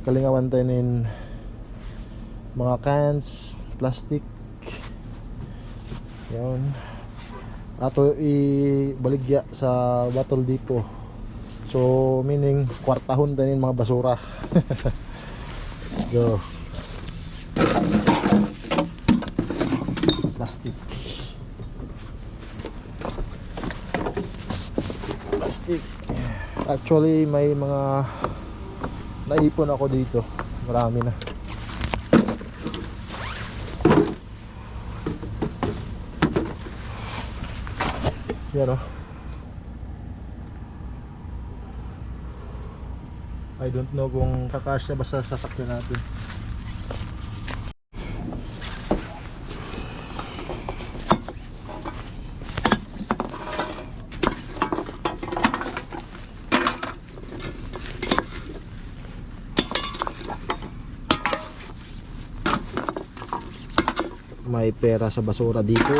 kalingawan tanin mga cans plastic. Yun. Ato ibaligya sa Battle Depot. So meaning kwartahon tanin mga basura. Let's go. Plastic. Plastic. Actually may mga naipon ako dito. Marami na. Yan o I don't know kung kakasya ba sa sasakyan natin may pera sa basura dito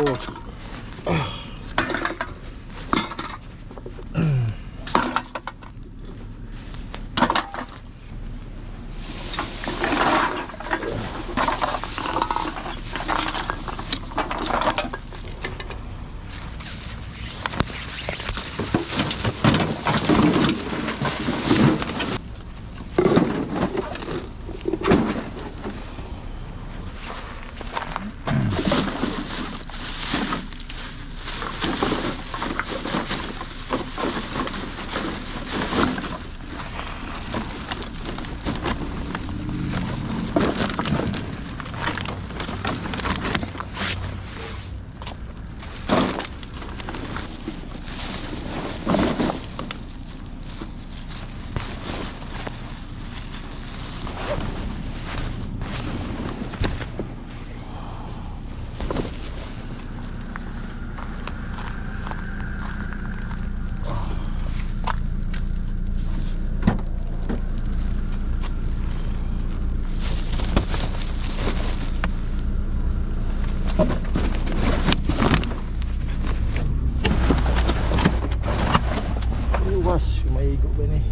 Iwas, maigo ba ni?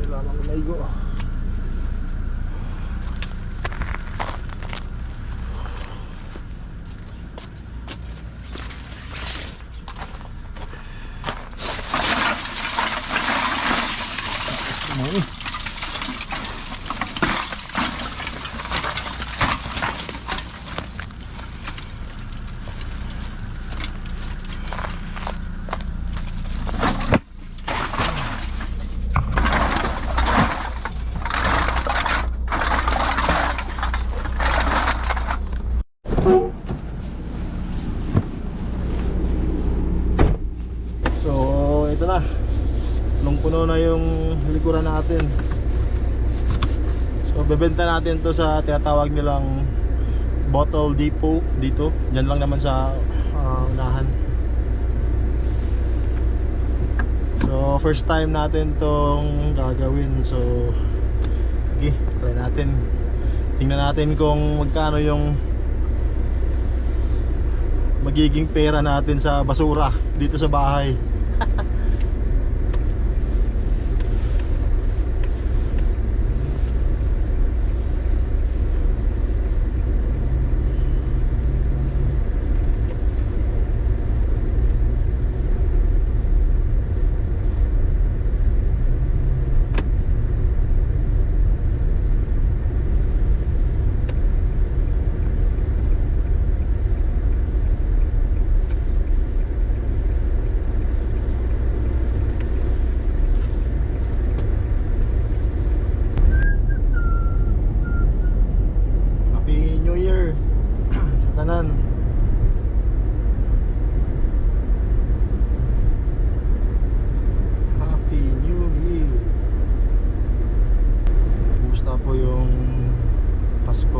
Kailangan maigo. Ano eh? So, ito na. Nung puno na yung likuran natin. So, bebenta natin to sa tinatawag nilang bottle depot dito. Diyan lang naman sa ah, unahan. So, first time natin tong gagawin. So, sige, try natin. Tingnan natin kung magkano yung magiging pera natin sa basura dito sa bahay.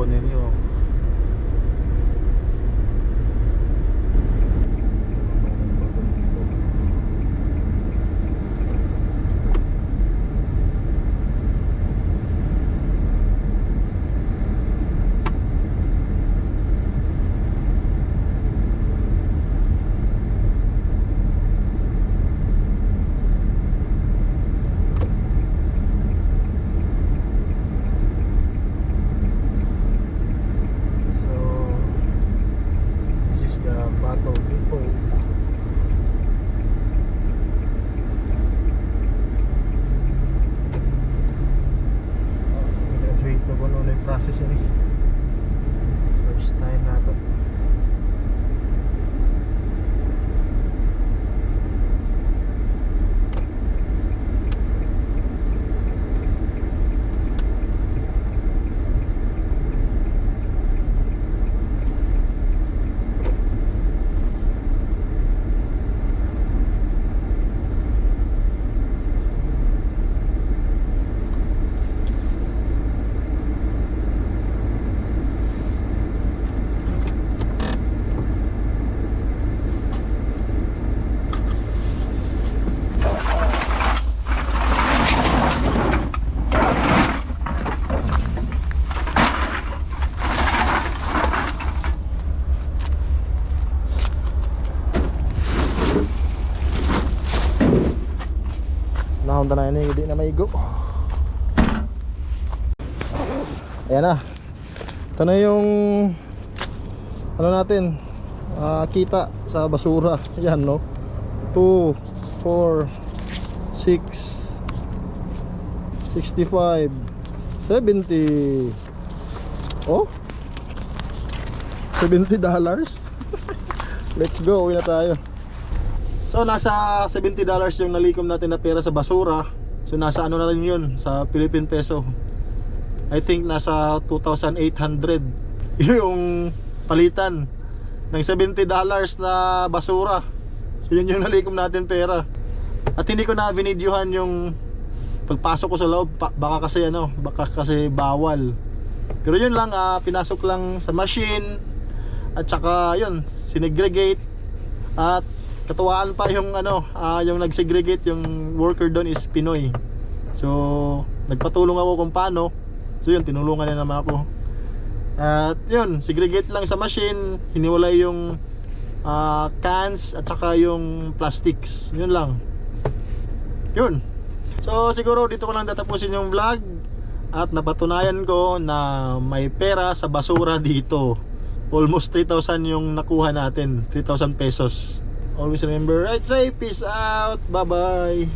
没有 classe, Sherry. Nahunta na yun hindi na maigo. Ayan na. Ito na yung ano natin ah, kita sa basura. Yan no. 2, 4, 6, 65, 70. Oh? 70 dollars? Let's go, uwi na tayo. So nasa 70 dollars yung nalikom natin na pera sa basura. So nasa ano na rin yun sa Philippine peso. I think nasa 2,800 yung palitan ng 70 dollars na basura. So yun yung nalikom natin pera. At hindi ko na binidyohan yung pagpasok ko sa loob baka kasi ano, baka kasi bawal. Pero yun lang, ah, pinasok lang sa machine at saka yun, sinegregate at katuwaan pa yung ano, ah, yung nagsegregate yung worker doon is Pinoy. So, nagpatulong ako kung paano. So yun, tinulungan niya naman ako. At yun, segregate lang sa machine, hiniwalay yung ah, cans at saka yung plastics. Yun lang. Yun. So siguro dito ko lang tatapusin yung vlog at napatunayan ko na may pera sa basura dito. Almost 3,000 yung nakuha natin. 3,000 pesos. Always remember, right safe, peace out, bye bye.